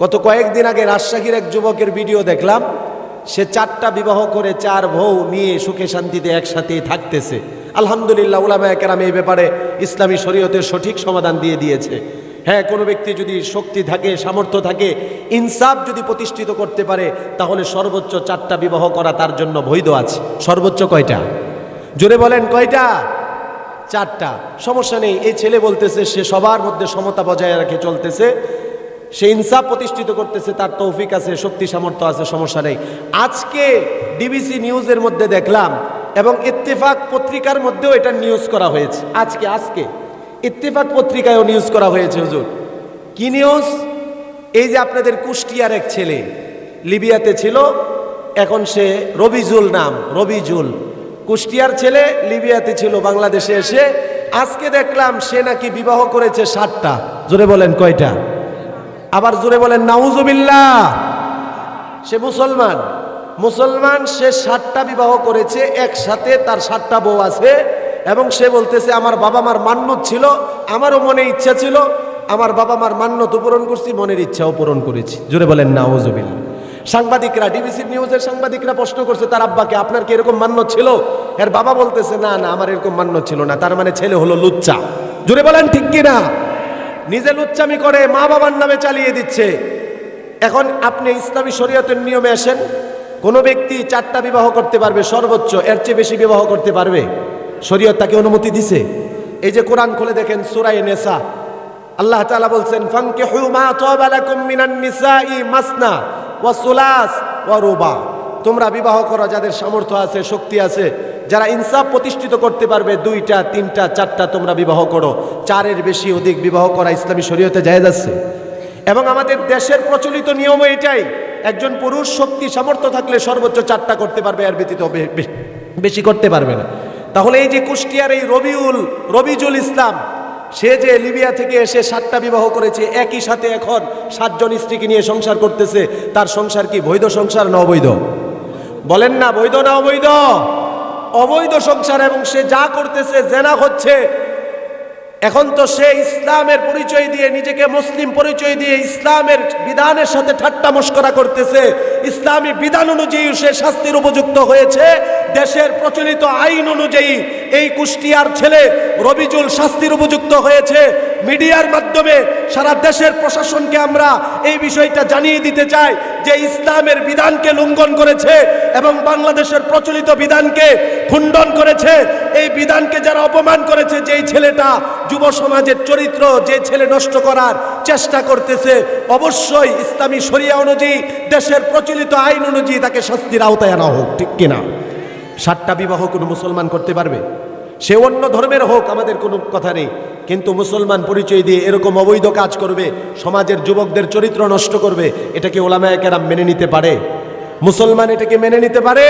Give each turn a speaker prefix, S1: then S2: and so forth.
S1: গত কয়েকদিন আগে রাজশাহীর এক যুবকের ভিডিও দেখলাম। সে চারটা বিবাহ করে চার বউ নিয়ে সুখে শান্তিতে একসাথে থাকতেছে। আলহামদুলিল্লাহ উলামা কেরাম এই ব্যাপারে ইসলামী শরীয়তের সঠিক সমাধান দিয়ে দিয়েছে। হ্যাঁ কোনো ব্যক্তি যদি শক্তি থাকে, সামর্থ্য থাকে, ইনসাফ যদি প্রতিষ্ঠিত করতে পারে, তাহলে সর্বোচ্চ চারটা বিবাহ করা তার জন্য বৈধ আছে। সর্বোচ্চ কয়টা? জোরে বলেন, কয়টা? চারটা। সমস্যা নেই, এই ছেলে বলতেছে, সে সবার মধ্যে সমতা বজায় রেখে চলতেছে। সে ইনসাফ প্রতিষ্ঠিত করতেছে, তার তৌফিক আছে, শক্তি, সামর্থ্য আছে, সমস্যা নেই। আজকে ডিবিসি নিউজের মধ্যে দেখলাম এবং ইত্তেফাক পত্রিকার মধ্যেও এটা নিউজ করা হয়েছে। আজকে আজকে। ইত্তেফাক পত্রিকায়ও নিউজ করা হয়েছে, হুজুর। কি নিউজ? এই যে আপনাদের কুষ্টিয়ার এক ছেলে লিবিয়াতে ছিল, এখন সে রবিজুল নাম, রবিজুল। কুষ্টিয়ার ছেলে লিবিয়াতে ছিল, বাংলাদেশে এসে আজকে দেখলাম সে নাকি বিবাহ করেছে ষাটটা জোরে বলেন, কয়টা? আবার জোরে বলেন, নাউজুবিল্লাহ। সে মুসলমান। মুসলমান সে ষাটটা বিবাহ করেছে, একসাথে তার ষাটটা বউ আছে, এবং সে বলতেছে, আমার বাবা মার মান্যত ছিল, আমারও মনে ইচ্ছা ছিল, আমার বাবা মার মান্যত পূরণ করছি, মনের ইচ্ছাও পূরণ করেছি। জোরে বলেন, নাউজুবিল্লাহ। সাংবাদিকরা ডিবিসি নিউজের সাংবাদিকরা প্রশ্ন করছে, তার আব্বাকে আপনার কি এরকম মান্য ছিল? এর বাবা বলতেছে, না না, আমার এরকম মান্য ছিল না, তার মানে ছেলে হলো লুচ্চা। জোরে বলেন, ঠিক কিনা? নিজে লুচ্চামি করে মা বাবার নামে চালিয়ে দিচ্ছে। এখন আপনি ইসলামী শরীয়তের নিয়মে আসেন, কোনো ব্যক্তি চারটা বিবাহ করতে পারবে, সর্বোচ্চ, এর চেয়ে বেশি বিবাহ করতে পারবে। শরীয়ত তাকে অনুমতি দিছে। এই যে কোরআন খুলে দেখেন সুরাই নেসা। আল্লাহ তাআলা বলছেন নিসাই মাসনা ওয়া সুলাস ওয়া রুবা। তোমরা বিবাহ করো, যাদের সামর্থ্য আছে, শক্তি আছে। যারা ইনসাফ প্রতিষ্ঠিত করতে পারবে, দুইটা, তিনটা, চারটা তোমরা বিবাহ করো। চারের বেশি অধিক বিবাহ করা ইসলামী শরীয়তে জায়েজ যাচ্ছে এবং আমাদের দেশের প্রচলিত নিয়ম এটাই, একজন পুরুষ শক্তি, সামর্থ্য থাকলে সর্বোচ্চ চারটা করতে পারবে আর ব্যতীত বেশি করতে পারবে না। তাহলে এই যে কুষ্টিয়ার এই রবিউল, রবিজুল ইসলাম, সে যে লিবিয়া থেকে এসে সাতটা বিবাহ করেছে, একই সাথে এখন সাতজন স্ত্রীকে নিয়ে সংসার করতেছে, তার সংসার কি বৈধ সংসার না অবৈধ? বলেন না, বৈধ না অবৈধ? অবৈধ সংসার এবং সে যা করতেছে, জেনা হচ্ছে। এখন তো সে ইসলামের পরিচয় দিয়ে, নিজেকে মুসলিম পরিচয় দিয়ে ইসলামের বিধানের সাথে ঠাট্টা মস্করা করতেছে। ইসলামী বিধান অনুযায়ী সে শাস্তির উপযুক্ত হয়েছে। দেশের প্রচলিত আইন অনুযায়ী এই কুষ্টিয়ার ছেলে রবিজুল শাস্তির উপযুক্ত হয়েছে। মিডিয়ার মাধ্যমে সারা দেশের প্রশাসনকে আমরা এই বিষয়টা জানিয়ে দিতে চাই। যে ইসলামের বিধানকে লঙ্ঘন করেছে এবং বাংলাদেশের প্রচলিত বিধানকে খুণ্ডন করেছে, এই বিধানকে যারা অপমান করেছে, যেই ছেলেটা যুব সমাজের চরিত্র যে ছেলে নষ্ট করার চেষ্টা করতেছে, অবশ্যই ইসলামী শরিয়া অনুযায়ী, দেশের প্রচলিত আইন অনুযায়ী তাকে শাস্তির আওতায় আনা হোক, ঠিক কিনা? সাতটা বিবাহ কোনো মুসলমান করতে পারবে? সে অন্য ধর্মের হোক, আমাদের কোনো কথা নেই। কিন্তু মুসলমান পরিচয় দিয়ে এরকম অবৈধ কাজ করবে, সমাজের যুবকদের চরিত্র নষ্ট করবে, এটাকে ওলামায় কেরাম মেনে নিতে পারে? মুসলমান এটাকে মেনে নিতে পারে?